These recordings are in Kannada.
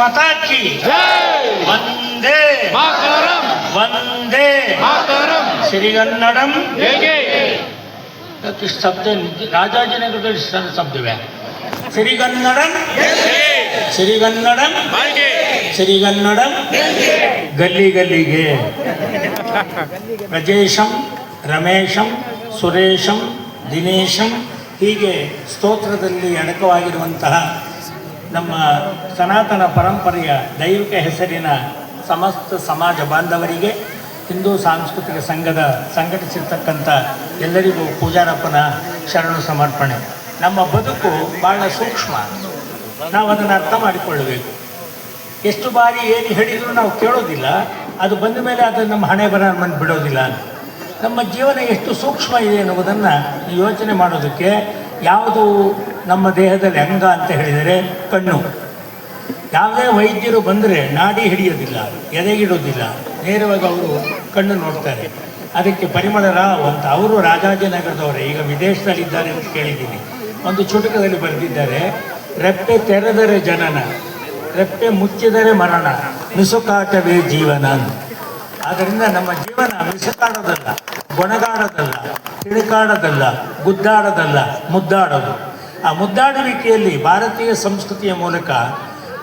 ಮಾತಾ ಕಿ ಜೈ. ವಂದೇ. ಮಾತರಂ. ವಂದೇ. ಮಾತರಂ. ಸಿರಿಗನ್ನಡಂ ಹೇಗೆ? ಶಬ್ದ ರಾಜಾಜಿನಗರದಲ್ಲಿ ಶಬ್ದವೇ? ಸಿರಿಗನ್ನಡಂ ಸಿರಿಗನ್ನಡಂ ಸಿರಿಗನ್ನಡಂ ಗಲ್ಲಿ ಗಲ್ಲಿಗೆ. ರಜೇಶಂ ರಮೇಶಂ ಸುರೇಶಂ ದಿನೇಶಂ ಹೀಗೆ ಸ್ತೋತ್ರದಲ್ಲಿ ಅಡಕವಾಗಿರುವಂತಹ ನಮ್ಮ ಸನಾತನ ಪರಂಪರೆಯ ದೈವಿಕ ಹೆಸರಿನ ಸಮಸ್ತ ಸಮಾಜ ಬಾಂಧವರಿಗೆ, ಹಿಂದೂ ಸಾಂಸ್ಕೃತಿಕ ಸಂಘದ ಸಂಘಟಿಸಿರ್ತಕ್ಕಂಥ ಎಲ್ಲರಿಗೂ ಪೂಜಾರಪ್ಪನ ಶರಣು ಸಮರ್ಪಣೆ. ನಮ್ಮ ಬದುಕು ಬಹಳ ಸೂಕ್ಷ್ಮ. ನಾವು ಅದನ್ನು ಅರ್ಥ ಮಾಡಿಕೊಳ್ಳಬೇಕು. ಎಷ್ಟು ಬಾರಿ ಏನು ಹೇಳಿದರೂ ನಾವು ಕೇಳೋದಿಲ್ಲ. ಅದು ಬಂದ ಮೇಲೆ ಅದು ನಮ್ಮ ಹಣೆ ಬರ ಬಿಡೋದಿಲ್ಲ ನಮ್ಮ ಜೀವನ ಎಷ್ಟು ಸೂಕ್ಷ್ಮ ಇದೆ ಎನ್ನುವುದನ್ನು ಯೋಚನೆ ಮಾಡೋದಕ್ಕೆ ಯಾವುದು ನಮ್ಮ ದೇಹದಲ್ಲಿ ಅಂಗ ಅಂತ ಹೇಳಿದರೆ ಕಣ್ಣು. ಯಾವುದೇ ವೈದ್ಯರು ಬಂದರೆ ನಾಡಿ ಹಿಡಿಯೋದಿಲ್ಲ, ಎದೆಗಿಡೋದಿಲ್ಲ. ನೇರವಾಗಿ ಅವರು ಕಣ್ಣು ನೋಡ್ತಾರೆ. ಅದಕ್ಕೆ ಪರಿಮಳ ರಾವ್ ಅಂತ ಅವರು ರಾಜಾಜಿನಗರದವರೇ, ಈಗ ವಿದೇಶದಲ್ಲಿದ್ದಾರೆ ಅಂತ ಕೇಳಿದ್ದೀನಿ. ಒಂದು ಚುಟುಕದಲ್ಲಿ ಬರೆದಿದ್ದಾರೆ, ರೆಪ್ಪೆ ತೆರೆದರೆ ಜನನ, ರೆಪ್ಪೆ ಮುಚ್ಚಿದರೆ ಮರಣ ಮಿಸುಕಾಟವೇ ಜೀವನ. ಆದ್ದರಿಂದ ನಮ್ಮ ಜೀವನ ಮಿಸುಕಾಡೋದಲ್ಲ, ಗೊಣಗಾಡೋದಲ್ಲ ತಿಳುಕಾಡೋದಲ್ಲ ಗುದ್ದಾಡೋದಲ್ಲ, ಮುದ್ದಾಡೋದು. ಆ ಮುದ್ದಾಡುವಿಕೆಯಲ್ಲಿ ಭಾರತೀಯ ಸಂಸ್ಕೃತಿಯ ಮೂಲಕ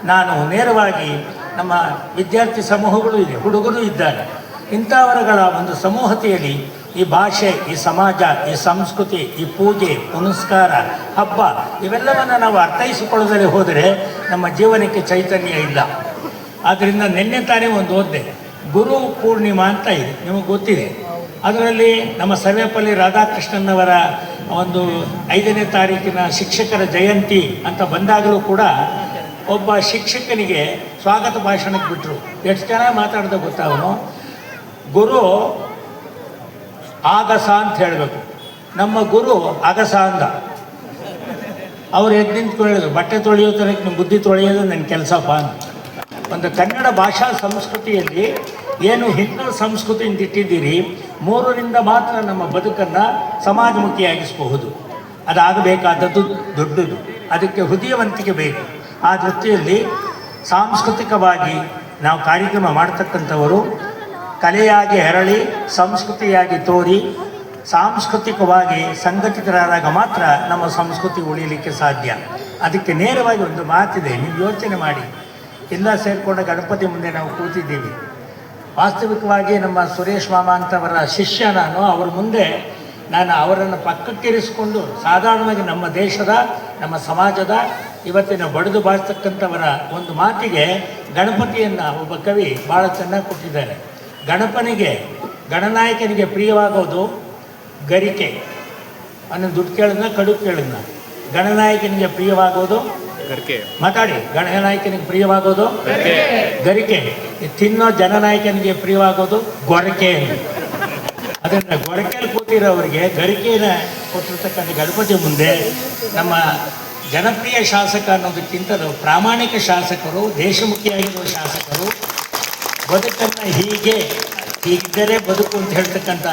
ನಾನು ನೇರವಾಗಿ ನಮ್ಮ ವಿದ್ಯಾರ್ಥಿ ಸಮೂಹಗಳು ಇದೆ, ಹುಡುಗರು ಇದ್ದಾರೆ. ಇಂಥವರಗಳ ಒಂದು ಸಮೂಹತೆಯಲ್ಲಿ ಈ ಭಾಷೆ, ಈ ಸಮಾಜ, ಈ ಸಂಸ್ಕೃತಿ, ಈ ಪೂಜೆ, ಪುನಸ್ಕಾರ, ಹಬ್ಬ ಇವೆಲ್ಲವನ್ನು ನಾವು ಅರ್ಥೈಸಿಕೊಳ್ಳದಲ್ಲೇ ಹೋದರೆ ನಮ್ಮ ಜೀವನಕ್ಕೆ ಚೈತನ್ಯ ಇಲ್ಲ. ಆದ್ದರಿಂದ ನಿನ್ನೆ ತಾನೇ ಒಂದು ಓದ್ದೆ, ಗುರು ಪೂರ್ಣಿಮಾ ಅಂತ ಇದೆ, ನಿಮಗೆ ಗೊತ್ತಿದೆ. ಅದರಲ್ಲಿ ನಮ್ಮ ಸರ್ವೇಪಲ್ಲಿ ರಾಧಾಕೃಷ್ಣನ್ನವರ ಒಂದು ಐದನೇ ತಾರೀಕಿನ ಶಿಕ್ಷಕರ ಜಯಂತಿ ಅಂತ ಬಂದಾಗಲೂ ಕೂಡ ಒಬ್ಬ ಶಿಕ್ಷಕನಿಗೆ ಸ್ವಾಗತ ಭಾಷಣಕ್ಕೆ ಬಿಟ್ಟರು ಎಷ್ಟು ಚೆನ್ನಾಗಿ ಮಾತಾಡ್ದ ಗೊತ್ತಾ ಗುರು ಆಗಸ ಅಂತ ಹೇಳಬೇಕು. ನಮ್ಮ ಗುರು ಅಗಸ ಅಂದ. ಅವ್ರು ಎದ್ದು ನಿಂತ್ಕೊಳ್ಳೋದು ಬಟ್ಟೆ ತೊಳೆಯೋ ತನಕ ನಿಮ್ಮ ಬುದ್ಧಿ ತೊಳೆಯೋದು ನನ್ನ ಕೆಲಸಪ್ಪ ಅಂತ. ಒಂದು ಕನ್ನಡ ಭಾಷಾ ಸಂಸ್ಕೃತಿಯಲ್ಲಿ ಏನು ಹಿಂದೂ ಸಂಸ್ಕೃತಿ ಅಂತ ಇಟ್ಟಿದ್ದೀರಿ, ಮೂರರಿಂದ ಮಾತ್ರ ನಮ್ಮ ಬದುಕನ್ನು ಸಮಾಜಮುಖಿಯಾಗಿಸಬಹುದು. ಅದಾಗಬೇಕಾದದ್ದು ದೊಡ್ಡದು, ಅದಕ್ಕೆ ಹೃದಯವಂತಿಕೆ ಬೇಕು. ಆ ದೃಷ್ಟಿಯಲ್ಲಿ ಸಾಂಸ್ಕೃತಿಕವಾಗಿ ನಾವು ಕಾರ್ಯಕ್ರಮ ಮಾಡ್ತಕ್ಕಂಥವರು, ಕಲೆಯಾಗಿ ಹೆರಳಿ, ಸಂಸ್ಕೃತಿಯಾಗಿ ತೋರಿ, ಸಾಂಸ್ಕೃತಿಕವಾಗಿ ಸಂಘಟಿತರಾದಾಗ ಮಾತ್ರ ನಮ್ಮ ಸಂಸ್ಕೃತಿ ಉಳಿಯಲಿಕ್ಕೆ ಸಾಧ್ಯ. ಅದಕ್ಕೆ ನೇರವಾಗಿ ಒಂದು ಮಾತಿದೆ, ನೀವು ಯೋಚನೆ ಮಾಡಿ. ಎಲ್ಲ ಸೇರಿಕೊಂಡ ಗಣಪತಿ ಮುಂದೆ ನಾವು ಕೂತಿದ್ದೀವಿ. ವಾಸ್ತವಿಕವಾಗಿ ನಮ್ಮ ಸುರೇಶ್ ಮಾಮ ಅಂತವರ ಶಿಷ್ಯ ನಾನು ಅವ್ರ ಮುಂದೆ ನಾನು ಅವರನ್ನು ಪಕ್ಕಕ್ಕಿರಿಸಿಕೊಂಡು ಸಾಧಾರಣವಾಗಿ ನಮ್ಮ ದೇಶದ, ನಮ್ಮ ಸಮಾಜದ, ಇವತ್ತಿನ ಬಡಿದು ಬಾಳ್ತಕ್ಕಂಥವರ ಒಂದು ಮಾತಿಗೆ ಗಣಪತಿಯನ್ನು ಒಬ್ಬ ಕವಿ ಭಾಳ ಚೆನ್ನಾಗಿ ಕೊಟ್ಟಿದ್ದಾರೆ. ಗಣಪನಿಗೆ, ಗಣನಾಯಕನಿಗೆ ಪ್ರಿಯವಾಗೋದು ಗರಿಕೆ. ಅನ್ನೋ ದುಡ್ಡು ಕೇಳಿದ್ನ ಕಡು ಕೇಳಿದ್ನ ಗಣನಾಯಕನಿಗೆ ಪ್ರಿಯವಾಗೋದು ಮಾತಾಡಿ. ಗಣನಾಯಕನಿಗೆ ಪ್ರಿಯವಾಗೋದು ಗರಿಕೆ. ತಿನ್ನೋ ಜನನಾಯಕನಿಗೆ ಪ್ರಿಯವಾಗೋದು ಗೊರಕೆ. ಅದನ್ನ ಗೊರಕೆಯಲ್ಲಿ ಕೂತಿರೋರಿಗೆ ಗರಿಕೆನ ಕೊಟ್ಟಿರ್ತಕ್ಕಂಥ ಗಣಪತಿ ಮುಂದೆ ನಮ್ಮ ಜನಪ್ರಿಯ ಶಾಸಕ ಅನ್ನೋದಕ್ಕಿಂತಲೂ ಪ್ರಾಮಾಣಿಕ ಶಾಸಕರು ದೇಶಮುಖಿಯಾಗಿರುವ ಶಾಸಕರು ಬದುಕನ್ನು ಹೀಗೆ ಹೀಗಿದ್ದರೆ ಬದುಕು ಅಂತ ಹೇಳ್ತಕ್ಕಂಥ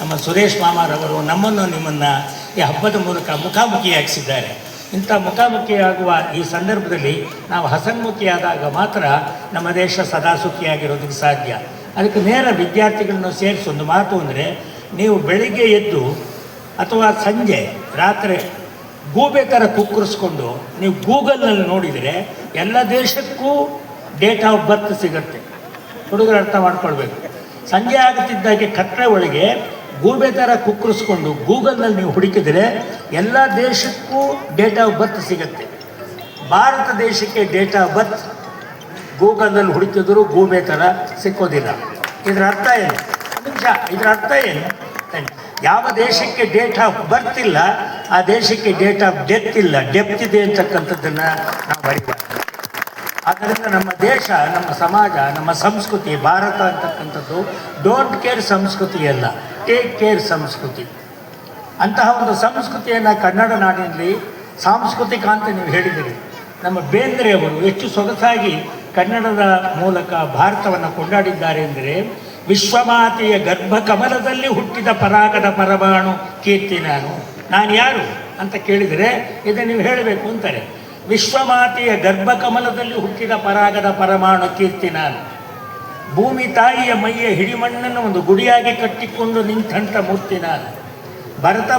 ನಮ್ಮ ಸುರೇಶ್ ಮಾಮಾರವರು ನಮ್ಮನ್ನು ನಿಮ್ಮನ್ನು ಈ ಹಬ್ಬದ ಮೂಲಕ ಮುಖಾಮುಖಿಯಾಗಿಸಿದ್ದಾರೆ. ಇಂಥ ಮುಖಾಮುಖಿಯಾಗುವ ಈ ಸಂದರ್ಭದಲ್ಲಿ ನಾವು ಹಸನ್ಮುಖಿಯಾದಾಗ ಮಾತ್ರ ನಮ್ಮ ದೇಶ ಸದಾ ಸುಖಿಯಾಗಿರೋದಕ್ಕೆ ಸಾಧ್ಯ. ಅದಕ್ಕೆ ನೇರ ವಿದ್ಯಾರ್ಥಿಗಳನ್ನು ಸೇರಿಸಿ ಒಂದು ಮಾತು ಅಂದರೆ, ನೀವು ಬೆಳಿಗ್ಗೆ ಎದ್ದು ಅಥವಾ ಸಂಜೆ ರಾತ್ರಿ ಗೂಬೆ ಥರ ಕುಕ್ಕರಿಸ್ಕೊಂಡು ನೀವು ಗೂಗಲ್ನಲ್ಲಿ ನೋಡಿದರೆ ಎಲ್ಲ ದೇಶಕ್ಕೂ ಡೇಟ್ ಆಫ್ ಬರ್ತ್ ಸಿಗುತ್ತೆ. ಹುಡುಗರು ಅರ್ಥ ಮಾಡ್ಕೊಳ್ಬೇಕು. ಸಂಜೆ ಆಗುತ್ತಿದ್ದಾಗೆ ಕಟ್ಟರೆ ಒಳಗೆ ಗೂಬೆ ಥರ ಕುಕ್ಕರಿಸ್ಕೊಂಡು ಗೂಗಲ್ನಲ್ಲಿ ನೀವು ಹುಡುಕಿದರೆ ಎಲ್ಲ ದೇಶಕ್ಕೂ ಡೇಟ್ ಆಫ್ ಬರ್ತ್ ಸಿಗುತ್ತೆ. ಭಾರತ ದೇಶಕ್ಕೆ ಡೇಟ್ ಆಫ್ ಬರ್ತ್ ಗೂಗಲ್ನಲ್ಲಿ ಹುಡುಕಿದ್ರು ಗೂಬೆ ಥರ ಸಿಕ್ಕೋದಿಲ್ಲ. ಇದರ ಅರ್ಥ ಏನು? ನಿಮಿಷ, ಇದರ ಅರ್ಥ ಏನು? ಯಾವ ದೇಶಕ್ಕೆ ಡೇಟ್ ಆಫ್ ಬರ್ತ್ ಇಲ್ಲ, ಆ ದೇಶಕ್ಕೆ ಡೇಟ್ ಆಫ್ ಡೆತ್ ಇಲ್ಲ. ಡೆಪ್ತ್ ಇದೆ ಅಂತಕ್ಕಂಥದ್ದನ್ನು ನಾವು ಬರೀಬಾರ್ದು ಆದ್ದರಿಂದ ನಮ್ಮ ದೇಶ, ನಮ್ಮ ಸಮಾಜ, ನಮ್ಮ ಸಂಸ್ಕೃತಿ, ಭಾರತ ಅಂತಕ್ಕಂಥದ್ದು ಡೋಂಟ್ ಕೇರ್ ಸಂಸ್ಕೃತಿ ಅಲ್ಲ ಟೇಕ್ ಕೇರ್ ಸಂಸ್ಕೃತಿ. ಅಂತಹ ಒಂದು ಸಂಸ್ಕೃತಿಯನ್ನು ಕನ್ನಡ ನಾಡಿನಲ್ಲಿ ಸಾಂಸ್ಕೃತಿಕ ಅಂತ ನೀವು ಹೇಳಿದ್ದೀರಿ. ನಮ್ಮ ಬೇಂದ್ರೆಯವರು ಎಷ್ಟು ಸೊಗಸಾಗಿ ಕನ್ನಡದ ಮೂಲಕ ಭಾರತವನ್ನು ಕೊಂಡಾಡಿದ್ದಾರೆ ಅಂದರೆ ವಿಶ್ವಮಾತೆಯ ಗರ್ಭ ಹುಟ್ಟಿದ ಪರಾಗದ ಪರಮಾಣು ಕೀರ್ತಿ ನಾನು. ನಾನು ಯಾರು ಅಂತ ಕೇಳಿದರೆ, ಇದನ್ನು ನೀವು ಹೇಳಬೇಕು ಅಂತಾರೆ. ವಿಶ್ವಮಾತೆಯ ಗರ್ಭಕಮಲದಲ್ಲಿ ಹುಟ್ಟಿದ ಪರಾಗದ ಪರಮಾಣು ಕೀರ್ತಿ ನಾನು. ಭೂಮಿ ತಾಯಿಯ ಮೈಯ ಹಿಡಿಮಣ್ಣನ್ನು ಒಂದು ಗುಡಿಯಾಗಿ ಕಟ್ಟಿಕೊಂಡು ನಿಂತಂಥ ಮೂರ್ತಿ ನಾನು. ಭರತ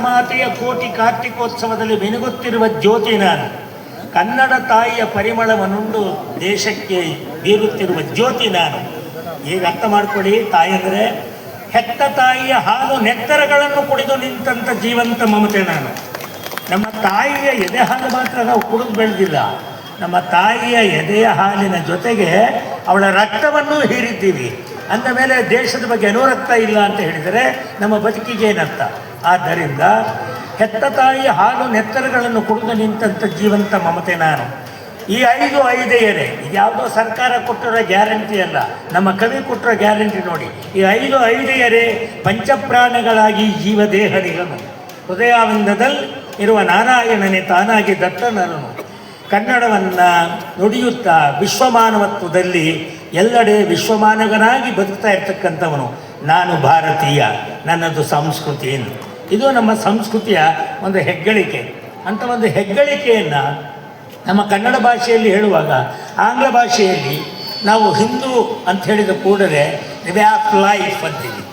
ಕೋಟಿ ಕಾರ್ತಿಕೋತ್ಸವದಲ್ಲಿ ಮಿನುಗುತ್ತಿರುವ ಜ್ಯೋತಿ ನಾನು. ಕನ್ನಡ ತಾಯಿಯ ಪರಿಮಳವನ್ನುಂಡು ದೇಶಕ್ಕೆ ಬೀರುತ್ತಿರುವ ಜ್ಯೋತಿ ನಾನು. ಈಗ ಅರ್ಥ ಮಾಡಿಕೊಳ್ಳಿ ತಾಯಿ ಅಂದರೆ ಹೆತ್ತ ತಾಯಿಯ ಹಾಲು ನೆತ್ತರಗಳನ್ನು ಕುಡಿದು ನಿಂತಂಥ ಜೀವಂತ ಮಮತೆ ನಾನು. ನಮ್ಮ ತಾಯಿಯ ಎದೆ ಹಾಲು ಮಾತ್ರ ನಾವು ಕುಡಿದು ಬೆಳೆದಿಲ್ಲ. ನಮ್ಮ ತಾಯಿಯ ಎದೆಯ ಹಾಲಿನ ಜೊತೆಗೆ ಅವಳ ರಕ್ತವನ್ನು ಹೀರಿದ್ದೀವಿ. ಅಂದ ಮೇಲೆ ದೇಶದ ಬಗ್ಗೆ ಅನುರಕ್ತ ಇಲ್ಲ ಅಂತ ಹೇಳಿದರೆ ನಮ್ಮ ಬದುಕಿಗೆ ಏನರ್ಥ? ಆದ್ದರಿಂದ ಹೆತ್ತ ತಾಯಿ ಹಾಲು ನೆತ್ತರಗಳನ್ನು ಕುಡಿದು ನಿಂತಂಥ ಜೀವಂತ ಮಮತೆ ನಾನು. ಈ ಐದು ಐದೆಯರೆ ಇದ್ಯಾವುದೋ ಸರ್ಕಾರ ಕೊಟ್ಟಿರೋ ಗ್ಯಾರಂಟಿ ಅಲ್ಲ. ನಮ್ಮ ಕವಿ ಕೊಟ್ಟಿರೋ ಗ್ಯಾರಂಟಿ ನೋಡಿ. ಈ ಐದು ಐದೆಯರೆ ಪಂಚಪ್ರಾಣಗಳಾಗಿ ಜೀವದೇಹರಿಗನು ಹೃದಯಾನಂದದಲ್ಲಿ ಇರುವ ನಾರಾಯಣನೇ ತಾನಾಗಿ ದತ್ತನನು ಕನ್ನಡವನ್ನು ನುಡಿಯುತ್ತಾ ವಿಶ್ವಮಾನವತ್ವದಲ್ಲಿ ಎಲ್ಲೆಡೆ ವಿಶ್ವಮಾನವನಾಗಿ ಬದುಕ್ತಾ ಇರ್ತಕ್ಕಂಥವನು ನಾನು ಭಾರತೀಯ, ನನ್ನದು ಸಂಸ್ಕೃತಿ ಇದು ನಮ್ಮ ಸಂಸ್ಕೃತಿಯ ಒಂದು ಹೆಗ್ಗಳಿಕೆ. ಅಂತ ಒಂದು ಹೆಗ್ಗಳಿಕೆಯನ್ನು ನಮ್ಮ ಕನ್ನಡ ಭಾಷೆಯಲ್ಲಿ ಹೇಳುವಾಗ ಆಂಗ್ಲ ಭಾಷೆಯಲ್ಲಿ ನಾವು ಹಿಂದೂ ಅಂತ ಹೇಳಿದ ಕೂಡಲೇ ವೇ ಆಫ್ ಲೈಫ್ ಅಂತೀವಿ.